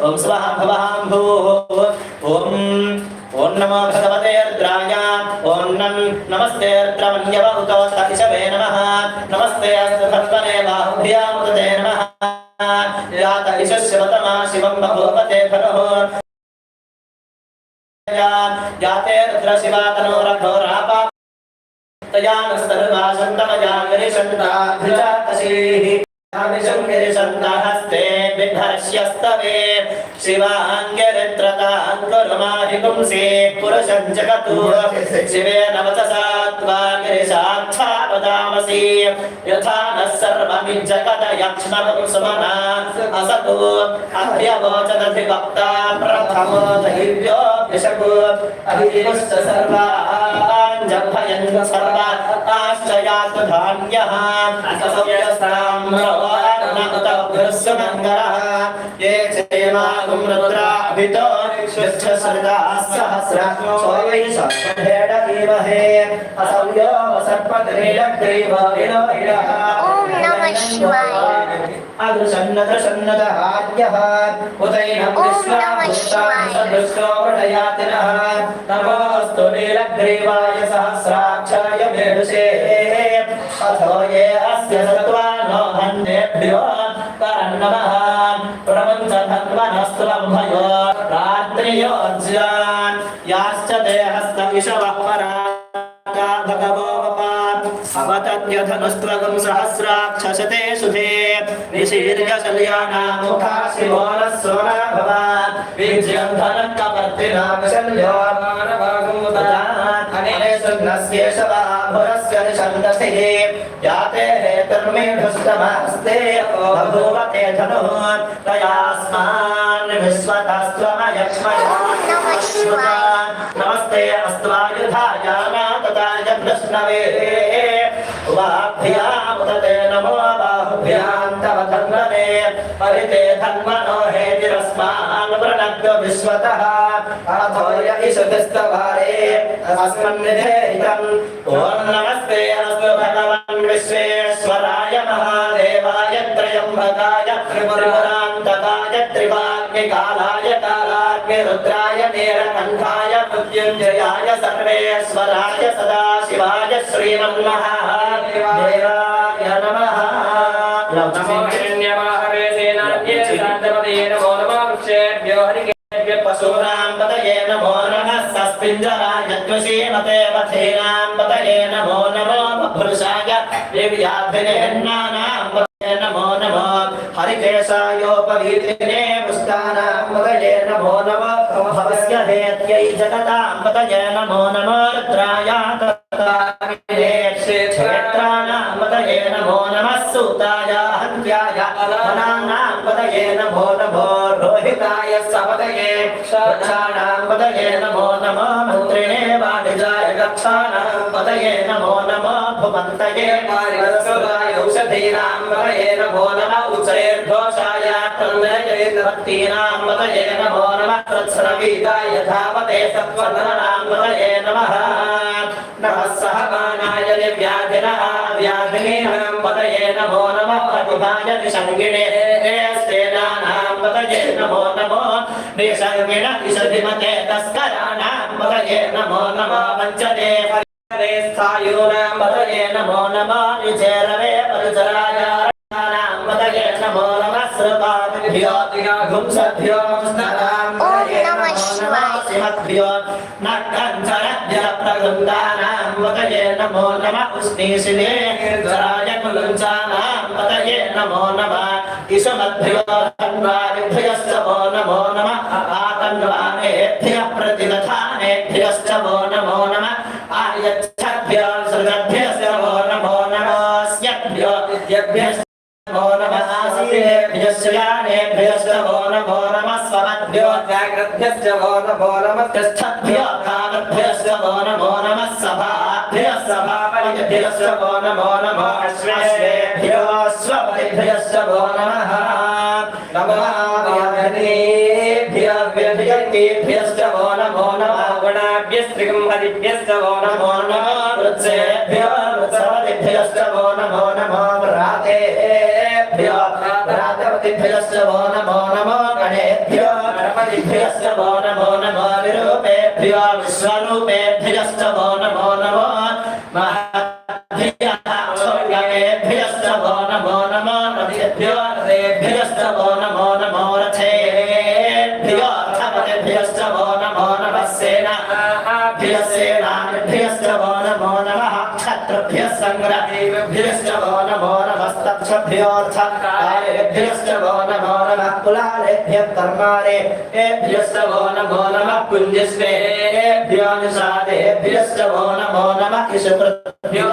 ఓం స్వహ భవాంభూః ఓం ఓం నమో భగవతే రుద్రాయ ఓం నం నమస్తే రుద్రమన్యవ ఉతో సతిశవే నమః నమస్తే అస్తు భద్వనే బాహుభ్యాముదే నమః యాత ఇశస్యవతమా శివం బహుపతే ఫలో యాతే రుద్ర శివా తనోరఘోరాపా తయానస్తర్వా సంతమయా शङ्करिशङ्कहस्ते बिभर्ष्यस्तवे शिवाङ्गिरित्रतान्वरुमाहिपुंसे पुरुषं जगतु शिवे नवचसा त्वागिरिशाक्षापदामसि यथा नः सर्वमिज्जगत यक्ष्मणं सुमना असतु अह्यवोचदधिवक्ता प्रथमो दैव्यो विशको अहिरिश्च सर्वाः सर्व आश्चयातु धान्यः असव्यस्ताम्रोऽनन्तभ्यस्वमङ्गलः ये देवागुं रुद्राभितो विश्वच्छ सर्गाः सहस्र सोयै सर्वभेड एव हे असौयो सर्पग्रेलग्रेव इलो इलः ॐ नमः शिवाय अदृसन्नत सन्नत आद्यः उदैनं कृष्णाभूषाभूषदृष्टोवटयातिनः नमोऽस्तु नीलग्रीवाय सहस्राक्षाय मेरुषे अथो ये अस्य सत्त्वा नो हन्तेभ्यो సత్వానో హన్యేభ్యో కరన్నమః ప్రపంచ ధన్వనస్త్వభయో రాత్రియోజ్యాన్ యాశ్చ దేహస్థ విషవః పరా భగవో అవతద్యధనుస్త్వగం సహస్రాక్షసతే సుధే నిశీర్య శల్యానాముఖా శివోన సోనా భవ విజయం ధనం కపర్తినామ శల్యో మానవాగం ఉదయాన్ అనే సున్నస్యేషవాభురస్య నిషందసి యాతే హేతుర్మేఢుస్తమస్తే బభూవతే ధను తయాస్మాన్ విశ్వతస్త్వమయక్ష్మయా నమః శివాయ. నమస్తే అస్త్వాయుధాయ నాతతాయ కృష్ణవే వాభ్యాముదతే నమో బాహుభ్యాం తవ ధన్వనే పరితే ధన్వనో హేతిరస్మాన్ ప్రణగ్ధ విశ్వతః అథోయ ఇషుదిస్తవారే అస్మన్ నిధేహితం ఓం నమస్తే అస్తు భగవన్ విశ్వేశ్వరాయ మహాదేవాయ త్రయంబకాయ త్రిపురాంతకాయ త్రివాగ్నికాలాయ కాలాగ్ని రుద్రాయ నీలకంఠాయ మృత్యుంజయాయ సర్వేశ్వరాయ సదాశివాయ శ్రీమన్మహాదేవాయ నమః నమో హిరణ్యవాహవే సేనాన్యే శాంతపదే నమో నమో వృక్షేభ్యో హరికేభ్య పశూనాం పతయే నమో నమః సస్పింజరాయ త్వశీమతే వధీనాం పతయే నమో నమో పురుషాయ దివ్యాభినేన్నానాం పతయే నమో నమో హరికేశాయోపవీతినే పుష్టానాం పతయే నమో నమో భవస్య హేత్యై జగతాం పతయే నమో నమో రుద్రాయ తత్తావినే క్షేత్రాణాం పతయే నమో నమః సూతాయ హన్యాయ వనానాం పతయే నమో నమో రోహితాయ సపతయే రక్షాణాం పతయే నమో నమో మంత్రిణే వాణిజాయ రక్షాణాం పతయే నమో నమో భువంతయే వారివత్సవాయ ఔషధీనాం పతయే నమో నమ ఉచైర్ఘోషాయ భక్తీనాం పతయే నమో నమ తత్సరవీతాయ ధావతే సత్వధనాం పతయే నమః నమః సహమానాయ గుంసభ్యో స్నరాం పతయే ఓం నమః శివాయ. శ్రీమద్భ్యో నక్కంచరభ్య ప్రగృందానాం పతయే నమో నమ ఉష్ణీశినే జ్వరాయ కులంచానాం పతయే నమో నమ ఇషమద్భ్యో ధన్వారిభ్యశ్చ వో నమో నమ ఆతన్వానేభ్య ప్రతిదధానేభ్యశ్చ సభ్యశ్చ భో నమో నమస్తభ్యో కాలభ్యశ్చ భో నమో నమః సభాభ్య సభాపరిభ్యశ్చ భో నమో నమో అశ్వేభ్యో స్వపరిభ్యశ్చ భో నమః నమో వ్యభియకేభ్యశ్చ భో నమో నమః గుణాభ్యస్త్రిగంహరిభ్యశ్చ భో నమో నమో నమో నమో గణేభ్యో गणपतिभ्यश्च वो नमो नमो विरूपेभ्यो विश्वरूपेभ्यश्च वो नमो नमो महद्भ्यश्च वो नमो नमो रथेभ्यो रथेभ्यश्च वो नमो नमो रथेभ्यो रथपतिभ्यश्च वो नमो नमः सेनाभ्यः सेनाभ्यश्च वो नमो नमः क्षत्रभ्यः सङ्ग्रहेभ्यश्च वो नमो नमस्तक्षभ्योऽर्थकारेभ्यश्च वो नमो नमः कुलालेभ्यः कर्मारेभ्यश्च वो नमो नमः कुञ्जस्वेभ्यो निषादेभ्यश्च वो नमो नमः इषकृभ्यो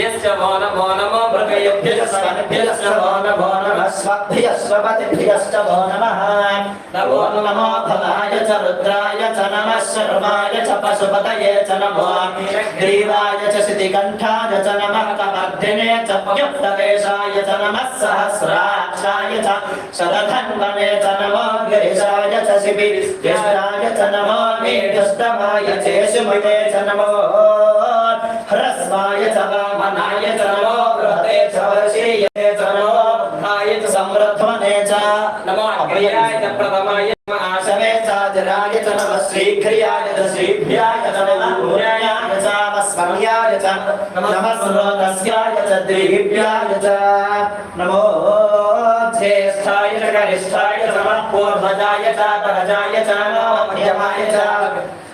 यस्य वो नमो नमो मृगयभ्यश्च वनभ्यश्च वो नमो नमः स्वभ्यः स्वपतिभ्यश्च वो नमः नमो नमो भवाय च रुद्राय च नमः शर्माय च पशुपतये च नमो ग्रीवाय च शितिकण्ठाय च नमः कपर्दिने च युक्तकेशाय च नमः सहस्राक्षाय च शरधन्वने च नमो गिरिशाय च शिबिष्टाय च नमो मेघष्टमाय चेशुमये च नमो ह्रस्वाय च वामनाय च नमो बृहते च वर्षीये च नमो बुद्धाय च समृद्धमने च नमो अभयाय च प्रथमाय नमः आशवे चाजराय च नमः श्रीघ्रियाय च श्रीभ्याय च नमः भूयाय च वस्वर्याय च नमः स्रोतस्याय च द्विभ्याय च नमो ज्येष्ठाय च गरिष्ठाय च नमः च परजाय च नमो च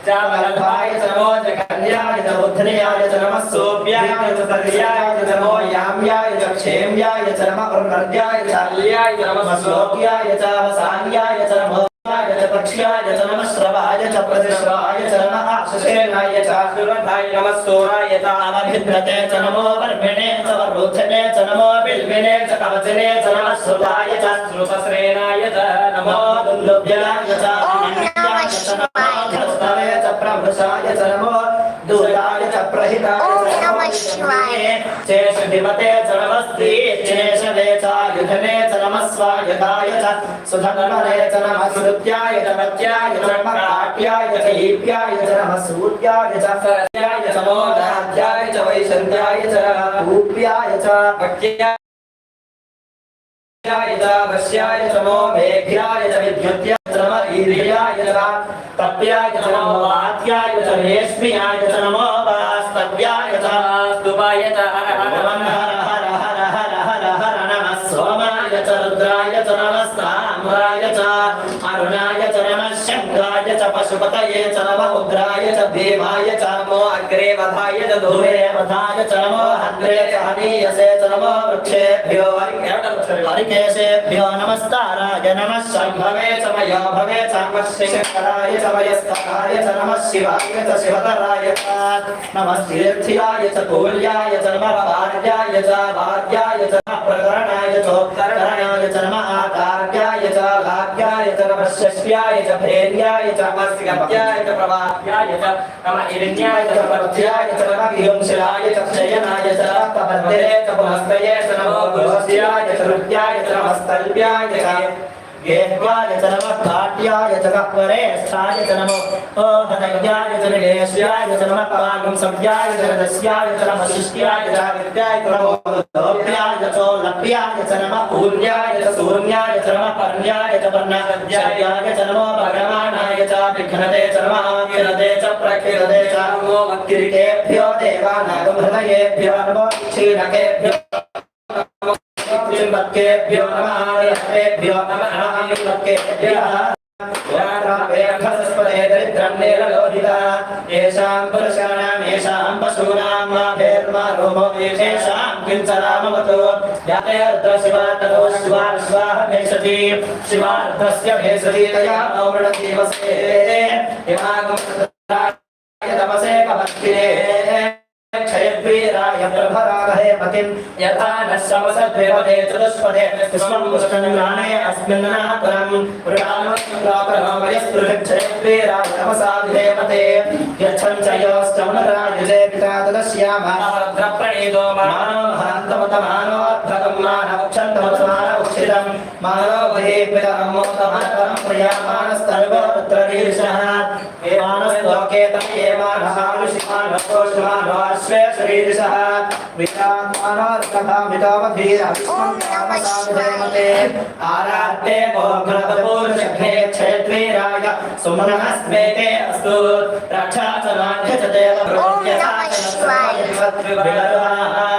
च वरदाय च नमो जगन्याय च बुद्ध्याय च नमः सोऽप्याय च सर्याय च नमो याम्याय च क्षेम्याय च नमः उर्वर्याय च च नमः श्लोक्याय च वसान्याय च नमो य च पक्ष्याय च नमः श्रवाय च प्रतिश्रवाय च नमः आशुषेणाय च सुरथाय नमः सोराय च अवभिद्रते च नमो वर्मिणे च वरोचने च नमो बिल्विने च कवचने च नमः श्रुताय च श्रुतश्रेणाय च नमो नमः दुर्लभ्याय च ॐ नमः च नमो धस्तवे च प्रभृशाय च नमो दूताय च प्रहिताय ॐ नमः शिवाय। चेषधिमते च नमस्ति चेषवे च युधने च नमः स्वायुधाय च सुधन्वने च नमः श्रुत्याय च मत्याय च नमः काट्याय च ईप्याय च नमः सूर्याय च सरस्याय च मोदाध्याय च वैशन्त्याय च भूप्याय च भक्त्या च वश्याय च नो मेघ्याय च विद्युत्याय नमः ईर्याय च तप्याय च नमो वात्याय च रेश्म्याय च नमो वास्तव्याय पशुपतये च नमः उग्राय च भीमाय च नमो अग्रे वधाय च दूरे वधाय च नमो हन्त्रे च हनीयसे च नमो वृक्षेभ्यो हरिकेशेभ्यो नमस्ताराय नमः शम्भवे च मयो भवे च नमः श्रीशङ्कराय च वयस्कराय च नमः शिवाय च शिवतराय च नमः तीर्थ्याय च कूल्याय च नमः भार्याय च भार्याय च नमः प्रकरणाय चोत्तरणाय च नमः नमः शस्याय च भैर्याय च नमः स्कप्याय च प्रवाह्याय च नमः इरण्याय च पर्थ्याय च नमः विंशिलाय च क्षयनाय च कबद्धे च पुनस्तये च नमो गुरुस्याय च हृद्याय च नमः स्तल्प्याय च गेह्वाय च नमः काट्याय च कपरेष्ठाय च नमो ओहदज्ञाय च निलेश्याय च नमः पागंसव्याय च रदस्याय च नमः शिष्ट्याय च विद्याय च नमो लोप्याय च चोलप्याय च नमः पूर्याय च शून्याय च नमः पर्ण्याय च पर्णागद्याय च नमो भगवानाय च विघ्नते च नमः किरते च प्रकिरते च नमो मक्किरिकेभ्यो देवानागमहृदयेभ्यो नमो क्षीणकेभ्यो त्र्यम्बकेभ्यो नमः हरिहरेभ्यो नमः नमः व्याघ्रस्पदे दरिद्रं नीललोहिता येषां पुरुषाणाम् येषां पशूनां वा भेर्मा रोमो येषां किञ्चनामवत् यातयर्थ शिवा ततो शिवार् स्वाह भेषति। शिवार्धस्य भेषति तया अवृणदिवसे इमागम तपसे कमस्तिरे क्षयद्वीराय प्रभरागः प्रभरामहे पतिं यथा न समसद्विपदे चतुष्पदे पुष्पं पुष्पङ्गाणे अस्मिन्नापरं क्षयद्वीराय तपसाभिधेमते यच्छं च योश्चमरायुजे पिता तदस्यामारद्रप्रणीतो मानवहन्तमतमानोऽद्भुतं मानवक्षन्तमतमानवक्षितं मानवभये मानवधे पितरमोतमतरं प्रयामानस्तर्वपुत्ररीषः एवानस्तोके तमेवानहानुषिमानकोषमानोऽश्वे शरीरषः विरामानस्तथामितोमधीरमते आराते मोहभ्रतपूर्षघ्ने क्षेत्रीराय सुमनः स्मेते अस्तु रक्षा च माध्यच देव प्रोण्यसा च विभवाः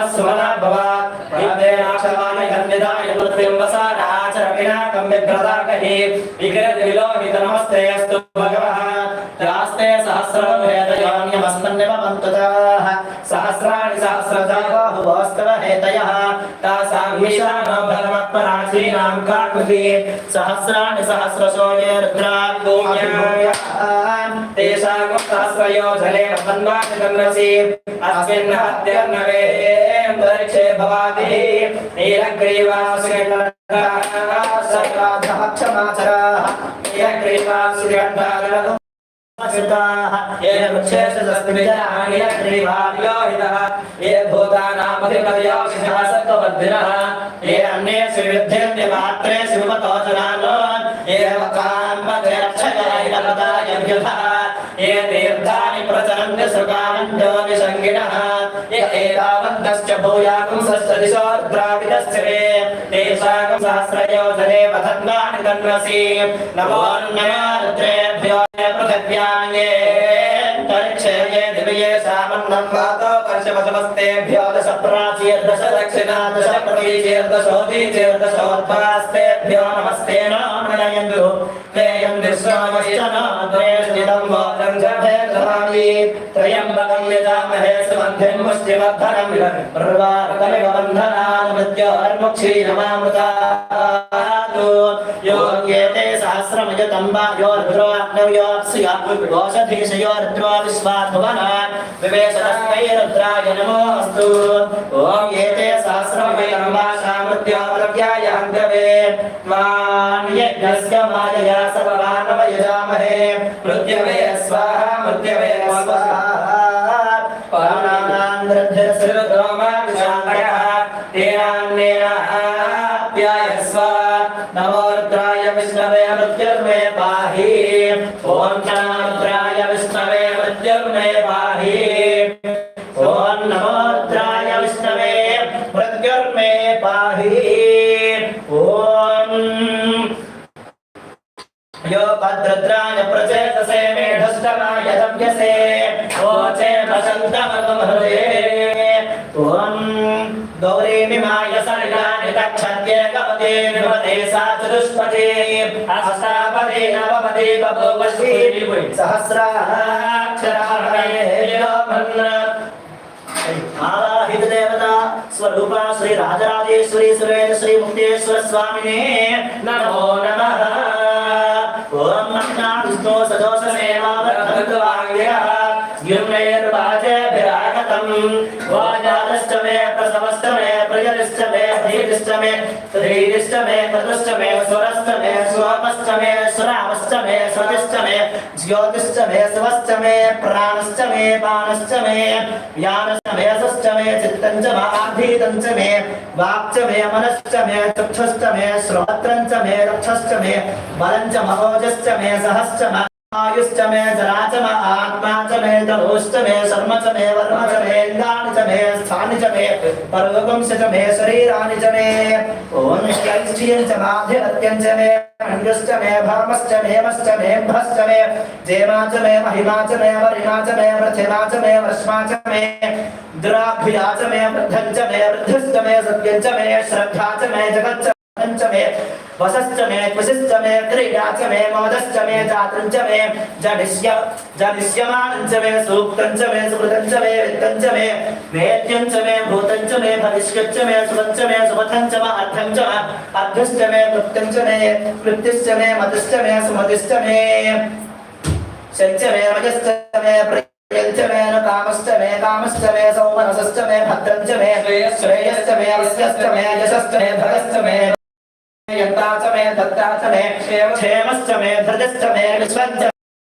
సంవిధాయవసారాచరమినాకం విభ్రతాకహి విగ్రతి విలోహిత నమస్తేస్తు భగవః రాస్తే సహస్రవేదయోన్యమస్మన్యమవంతుతాః సహస్రాణి సహస్రదా బాహువస్తవ హేతయః తాసాం మిశ్రాణా काकुति सहस्राणि सहस्रशो ये रुद्राग्भूम्याम् तेषां सहस्रयो जले वसन्वासि तन्नसि अस्मिन् हत्यर्नवे अन्तरिक्षे भवाति। नीलग्रीवासि क्षमाचराः नीलग्रीवासि गण्डागणः सिद्धाः ये वृक्षेशस्मिजनानिलग्रीवाव्योहितः ये भूतानामधिपतयो शिशासत्वबद्धिनः ये अन्येषु युद्धेऽन्य मात्रे शिवतो जनानो ये वकाम्बते रक्षकायलपदायभ्युधः ये तीर्थानि प्रचरन्ति सुकामञ्जोनिसङ्गिनः ये एतावन्तश्च भूयाकुंसश्च दिशो द्राविडश्च वे तेषाकं सहस्रयोजने पतन्वानि तन्वसि नमो नमो रुद्रेभ्यो पृथिव्याङ्गे तरिक्षे ये दिव्ये सामन्नं वातो कर्षवशमस्तेभ्यो दश प्राचीर्दश दक्षिणा दश प्रतीचीर्दशोदीचीर्दशोद्भास्तेभ्यो नमस्ते नो प्रणयन्तु ते यन्दिश्रामश्च नो द्वेष्टितं वादं च भेदवामि त्रयम्बकं यजामहे सुगन्धिं मुष्टिमद्धनं प्रवार्तमिव बन्धनान् मृत्योर्मुक्षीणमामृतातु योग्येते सहस्रमयतं वायोर्भ्रोग्नव्योऽप्सुयोषधीशयोर्द्वा विश्वात्मना विवेशनस्मै रुद्राय नमोऽस्तु। ॐ एते सहस्रमयं वाशामृत्योरव्याय अङ्गवे। त्वान् यज्ञस्य मायया सर्वानवयजामहे मृत्यवे स्वाहा मृत्यवे स्वाहा नमो यदभ्यसे ओचे वसन्तमगम हृदये ॐ गौरीमिमाय सर्गाणि गच्छन्त्ये गवते निवते सा चतुष्पते अष्टापदे नवपदे बभूवश्री सहस्राक्षराणये आवाहित देवता स्वरूपा श्री राजराजेश्वरी सुरेन्द्र श्री मुक्तेश्वर स्वामिने नमो नमः ఓం నమః విష్ణు సదోష సేవాగతం వాజాదశ్చ మే మే ప్రజలిశ్చ మే ధీరిశ్చ మే ధీరిశ్చ మే ప్రతుశ్చ మే స్వరశ్చ మే స్వపశ్చ మే సురామశ్చ మే స్వతిశ్చ మే జ్యోతిశ్చ మే శివశ్చ మే ప్రాణశ్చ మే బాణశ్చ మే వ్యానశ్చ మే యశశ్చ आयुश्च मे जरा च मे आत्मा च मे तनोश्च मे शर्म च मे वर्म च मे इन्द्राणि च मे स्थानि च मे परलोकंश च मे शरीराणि च मे ॐ कैश्चियं च माधिरत्यं च मे खण्डश्च मे भामश्च मेमश्च मेभ्रश्च मे जेमा च मे महिमा च मे वरिमा च मे वृथिमा च मे वृष्मा च मे दुराभिया च मे वृद्धं च मे वृद्धिश्च मे सत्यं च मे श्रद्धा च मे जगच्च मे वसश्च मे कुशिश्च मे क्रीडा च मे मोदश्च मे जातं च मे जडिष्य जडिष्यमानं च मे सूक्तं च मे सुकृतं च मे वित्तं च मे वेद्यं च मे भूतं च मे भविष्यच्च मे सुखं च मे सुपथं च मे अर्थं च मे अर्थश्च मे कृत्यं च मे कृत्यश्च मे मतिश्च मे सुमतिश्च मे शञ्च मे वजश्च मे यञ्च मे न कामश्च मे कामश्च मे सौमनसश्च मे भद्रञ्च मे श्रेयश्च मे वस्यश्च मे यशश्च मे भगश्च मे यन्ता च मे दत्ता च मे क्षेमश्च मे धृजश्च मे विश्वञ्च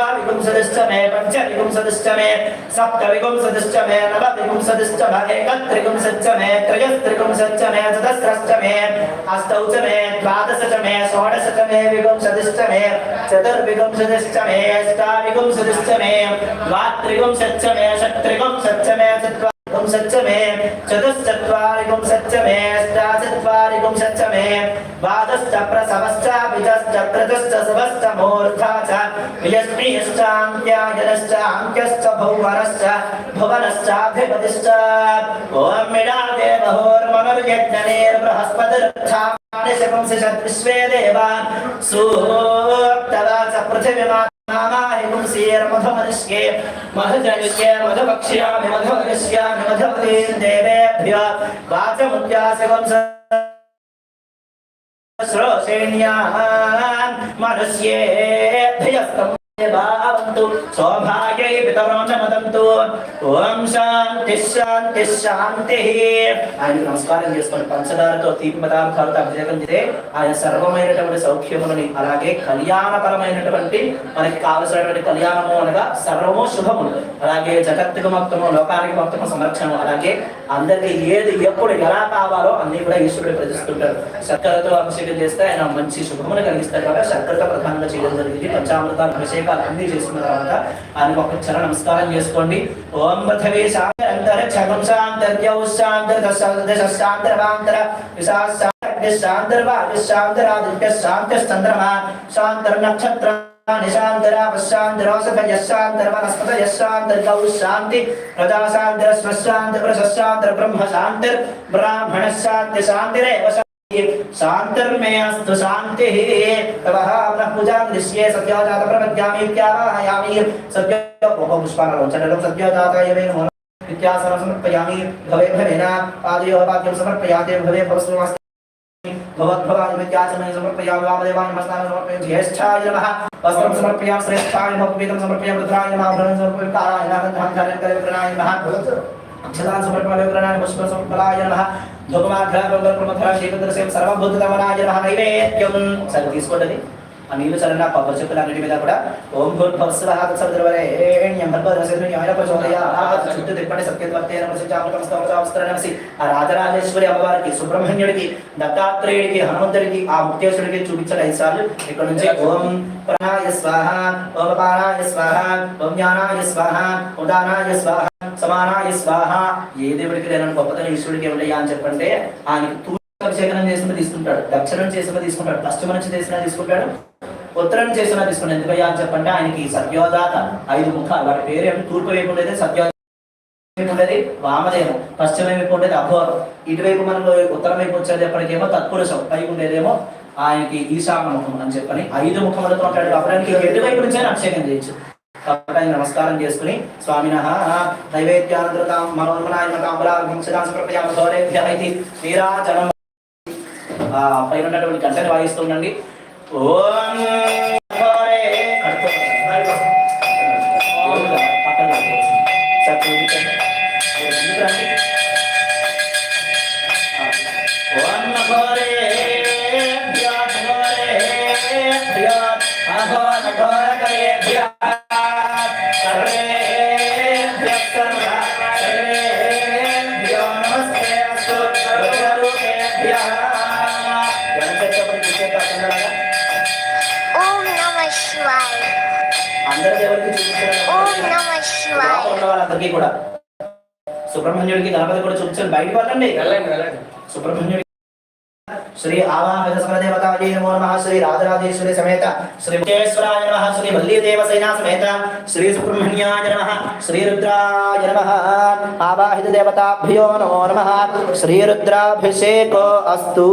मे पञ्चविंशतिश्च मे सप्तविंशतिश्च मे नवविंशतिश्च मा एकत्रिंशच्च मे त्रयस्त्रिंशच्च मे चतस्रश्च मे अष्टौ च मे द्वादश च मे षोडश च मे विंशतिश्च मे चतुर्विंशतिश्च मे अष्टाविंशतिश्च मे द्वात्रिंशच्च मे षट्त्रिंशच्च मे चत्वारिंशच्च गुम सच्चमे चतुश्चत्वारिगुं सच्चमे अष्टाचत्वारिगुं सच्चमे, वादश्च प्रसवश्चापितश्च कृतश्च सवश्च मूर्धा च वियस्मियश्चाङ्क्यायनश्च अङ्क्यश्च भौवरश्च भुवनश्चाभिपतिश्च ॐ मिडादे बहोर्मनुर्यज्ञनेर्बृहस्पतिर्था निशपुंसि सद्विश्वे देवा सूक्तवाच पृथिवीमा पृथिवीमा नामाहिंसीर्मधुमनिष्ये मधुजनिष्ये मधुभक्ष्यामि मधुवदिष्यामि मधुवदीन् देवेभ्य वाचमुद्यासकं श्रोषेण्यान् मनुष्येभ्यस्तम् भावन्तु सौभाग्यै पितरो न मदन्तु ఓం శాంతి శాంతి శాంతి. ఆయన నమస్కారం చేసుకొని పంచదారతో తీపి పదార్థాలతో అభిషేకం చేస్తే ఆయన సర్వమైనటువంటి సౌఖ్యములని అలాగే కళ్యాణపరమైనటువంటి మనకి కావలసినటువంటి కళ్యాణము అనగా సర్వము శుభములు. అలాగే జగత్తుకు మొత్తము లోకానికి మొత్తము సంరక్షణ అలాగే అందరికి ఏది ఎప్పుడు ఎలా కావాలో అన్ని కూడా ఈశ్వరుడు ప్రతిస్తుంటారు చక్కెరతో అభిషేకం చేస్తే ఆయన మంచి శుభమును కలిగిస్తారు కాబట్టి చక్కెరతో ప్రధానంగా చేయడం జరిగింది. పంచామృతాలు అభిషేకాలు అన్ని చేసుకున్న తర్వాత ఆయనకు ఒక చర నమస్కారం చేసుకోండి. ఓ పృథివీ శాంతర క్షమం శాంతర్యౌ శాంతర నక్షత్ర శాంతి ప్రజాశాంతర స్వశాంతర బ్రహ్మ బ్రాహ్మణ శాంతి శాంతిరేవ शान्तिर्मेऽस्तु शान्तिः तवः पुनः पूजां दृश्ये सत्योजात प्रपद्यामि इत्यावाहयामि सत्यो सत्योजाताय मे नमः इत्यासनं समर्पयामि भवे भवेन पादयोः पाद्यं समर्पयाते भवे भवस्वमस्ति भवद्भवाय समर्पयामि वामदेवाय समर्पयामि ज्येष्ठाय नमः वस्त्रं समर्पयामि श्रेष्ठाय नमः समर्पयामि रुद्राय नमः आभरणं समर्पयामि कालाय नमः गन्धां नमः अक्षतान् समर्पयामि विग्रहाय पुष्पं समर्पयाय नमः సరే తీసుకోండి ఆ నీళ్ళు చల్లని ఆ కొబ్బరి చెప్పులు అన్నిటి మీద కూడా ఓం భూర్భవస్వః తత్సవితుర్వరేణ్యం చుట్టూ తిప్పండి సత్యవర్తి ఆ రాజరాజేశ్వరి అమ్మవారికి సుబ్రహ్మణ్యుడికి దత్తాత్రేయుడికి హనుమంతుడికి ఆ ముక్తేశ్వరుడికి చూపించడం ఐదు ఇక్కడ నుంచి ఓం ప్రాణాయ స్వాహ ఓం పానాయ స్వాహ ఓం జ్ఞానాయ స్వాహ ఉదానాయ స్వాహ. సమానాయ స్వాహ. ఏ దేవుడికి లేనని గొప్పతనం ఈశ్వరుడికి ఏమిటయ్యా అని చెప్పంటే ఆయనకి తూర్పు అభిషేకనం చేసిన తీసుకుంటాడు. దక్షిణం చేసిన తీసుకుంటాడు. పశ్చిమ నుంచి చేసిన తీసుకుంటాడు. ఉత్తరం చేసిన తీసుకుంటాడు. ఎందుకయ్యా అని చెప్పంటే ఆయనకి సత్యోదాత ఐదు ముఖాలు. వాటి పేరు ఏమిటి? తూర్పు వైపు ఉండేది సత్యోదాత ఉండేది వామదేవం. పశ్చిమ వైపు ఉండేది అఘోరం. ఇటువైపు మనలో ఉత్తరం వైపు వచ్చేటప్పటికేమో తత్పురుషం. పై ఉండేదేమో ఆయనకి ఈశాన ముఖం అని చెప్పని ఐదు ముఖములతో ఉంటాడు. కాబట్టి ఎటువైపు నుంచి అభిషేకం చేయొచ్చు. కాబట్టి ఆయన నమస్కారం చేసుకుని స్వామిన నైవేద్యానంతరతాం మనోన్మనాయ కాంబరాభించదాం సమర్పయామ గౌరవేభ్య ఇది నీరాజనం. ఆ పైన ఉన్నటువంటి గంటని వాయిస్తుండండి ఓం కూడా. సుబ్రహ్మణ్యుడికి గణపతి కూడా చూపించారు. బయటకు వెళ్ళండి. వెళ్ళండి శ్రీ దేవతాయే నమో నమః. శ్రీ రాజరాజేశ్వరి సమేత. శ్రీ ముఖేశ్వరాయ నమః. శ్రీ వల్లీ దేవసేన సమేత. శ్రీ సుబ్రహ్మణ్యాయ నమః. శ్రీ రుద్రాయ నమః. ఆవాహిత దేవతాభ్యో నమో నమః. శ్రీ రుద్రాభిషేకో అస్తు.